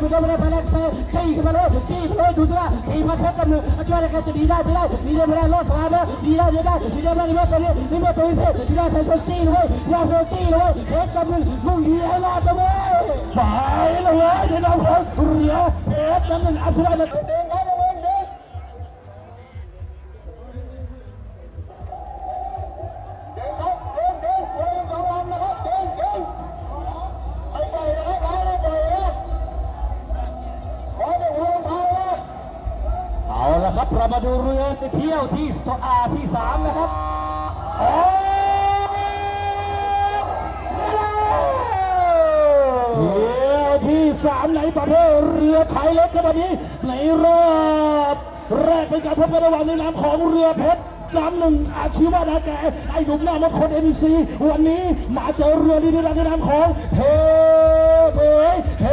ไม่ได้ไม่ได้ไปแรกเซ่จี้มาเลยจี้มาเลยดูสิว่าทีมพัดเพชรกับมือช่วยอะไรกันจะดีได้ไม่ได้ดีได้ไม่ได้รอดสบายเลยดีได้ไม่ได้ดีได้ไม่ได้ตัวนี้นี่มาตัวนี้สิดีได้ใส่ตัวจี้เลยดีได้ใส่จี้เลยเพชรกับมือมึงดีให้รอดเลยไปเลยเดี๋ยวน้องเขาเรียเพชรกับมืออาชีพอะไร เรามาดูเรือเที่ยวที่อาที่สามนะครับโอ้ที่สามในประเภทเรือชายเล็กครับวันนี้ในรอบแรกเป็นการพบกันระหว่างในนามของเรือเพชรน้ำหนึ่งอาชีวะนาแกไอ้หนุ่มหน้ามดคนเอ็นซีวันนี้มาเจอเรือดีในน้ำของเทเบยเท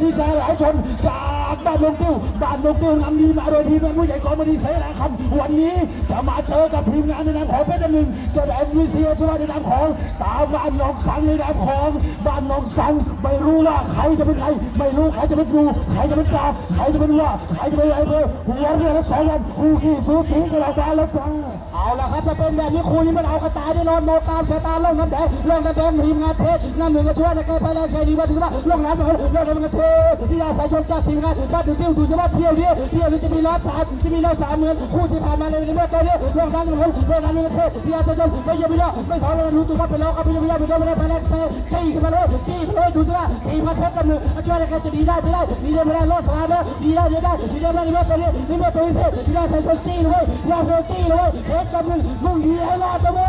ดีชายหลายชนจ้า บ้านลงตู้บ้านลงตู้นำดีมาโดยดีเป็นผู้ใหญ่กองบดีเสนาคำวันนี้จะมาเจอกับทีมงานในนามของเป็นหนึ่งจะแอนวิซีชนะในนามของตาบ้านนองสังในนามของบ้านนองสังไม่รู้ว่าใครจะเป็นใครไม่รู้ใครจะเป็นครูใครจะเป็นกาใครจะเป็นว่าใครจะเป็นอะไรเลยวันเดียวสองวันคู่ขี้สูสีกระแล้แล้วจ้าเอาละครับจะเป็นแบบนี้ครูนี่มันเอากระต่ายได้นอนโมตามชะตาล่องน้ำแดงล่องน้ำแดงทีมงานเพชรน้ำหนึ่งก็ช่วยในการไปายามใช้ดีว่าถือว่าล่องน้ำเหล่องน้ำเงินเทพที่อาศัยชนจากทีมงานบ้านถึงเที่ยวดูสิว่าเที่ยวนี้เที่ยวนี้จะมีร้านสามจะมีร้านสามเหมือนคู่ที่ผ่านมาเลยในเมื่อตอนนี้โรงงานหนึ่งคนโรงงานหนึ่งประเทศพี่อาจจะจนไม่เยอะไม่เยอะไม่ขอเรารู้ตัวว่าไปแล้วครับไม่เยอะไม่เยอะไปแล้วไปแล้วไปแล้วเซ่จี้ขึ้นมาเลยจี้ไปเลยดูสิว่าทีมพัดเพชรกับหนึ่งช่วยอะไรกันจะดีได้ไม่ได้ดีได้ไม่ได้รอดสบายไหมดีได้ดีได้ดีได้ไม่ได้ในเมื่อตอนนี้ในเมื่อตอนนี้พี่อาเซนจี้เลยพี่อาเซนจี้เลยเพชรกับหนึ่งมึงยีให้รอดจะไหม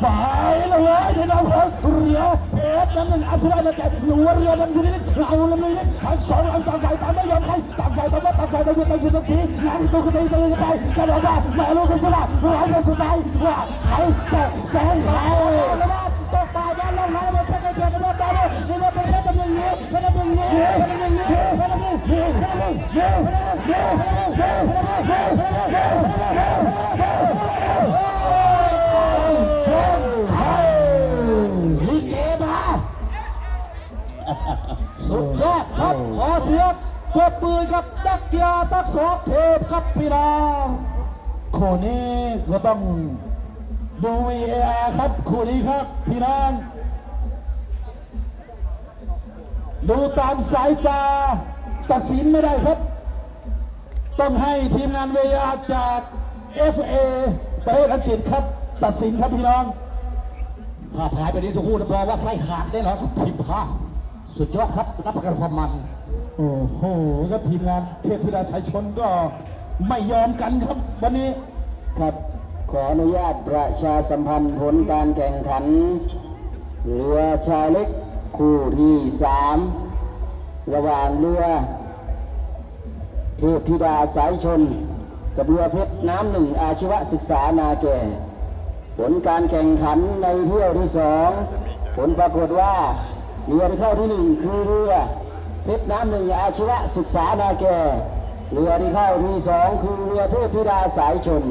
ไปเลยเดี๋ยวเราเรือเพชรกับหนึ่งอาชีพอะไรกันหนูเรือดำอยู่นี่เราเรือนี่ทั้งสองอันต่างฝ่ายต่างไม่ยอมไปใจตาวตามใจตามว่าตามใจตามทีงานตัวคนใดตัวใดกันออกมาไม่รู้กันสุดละร้อยเป็นสุดท้ายว่าใครจะแซงใครตกปลาบ้านเราหายมาเช็คกันเพื่อนกันว่าตามว่านี่ว่าเป็นเพชรมึงนี้เพชรมึงนี้เพชรมึงนี้เพชรมึงนี้เพชรมึงนี้เพชรมึงนี้เพชรมึงนี้เพชรมึงนี้สุดยอดครับขอเสียง ปรบมือกับนักกีฬาทั้งสองทีมครับพี่น้องคู่นี้ก็ต้องดู VAR ครับคู่นี้ครับพี่น้องดูตามสายตาตัดสินไม่ได้ครับ ต้องให้ทีมงาน VAR จาก FA ประเทศอังกฤษครับ ตัดสินครับพี่น้องถ้าพายไปนี้ทุกคู่รับรองว่าไส้ขาดแน่นอนครับทีมผ้าสุดยอดครับรับประกันความมัน โอ้โหก็ทีมงานเทพธิดาชัยชนก็ไม่ยอมกันครับวันนี้ครับขออนุญาตประชาสัมพันธ์ผลการแข่งขันเรือชายเล็กคู่ที่สามระหว่างเรือเทพธิดาสายชน กับเรือเพชรน้ำหนึ่งอาชีวศึกษานาแก่ ผลการแข่งขันในเที่ยวที่สองผลปรากฏว่าเรือที่เข้าที่หนึ่งคือเรือ เพชรน้ำหนึ่งอาชีวศึกษานาแก่เรือที่เข้าทีสองคือเรือเทพธิดาสายชน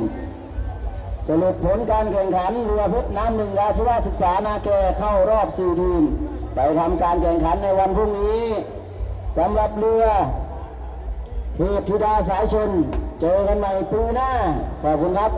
สรุปผลการแข่งขันเรือเพชรน้ำหนึ่งอาชีวศึกษานาแก่เข้ารอบสี่ทีมไปทำการแข่งขันในวันพรุ่งนี้สำหรับเรือเทพธิดาสายชน เจอกันใหม่ปีหน้าขอบคุณครับ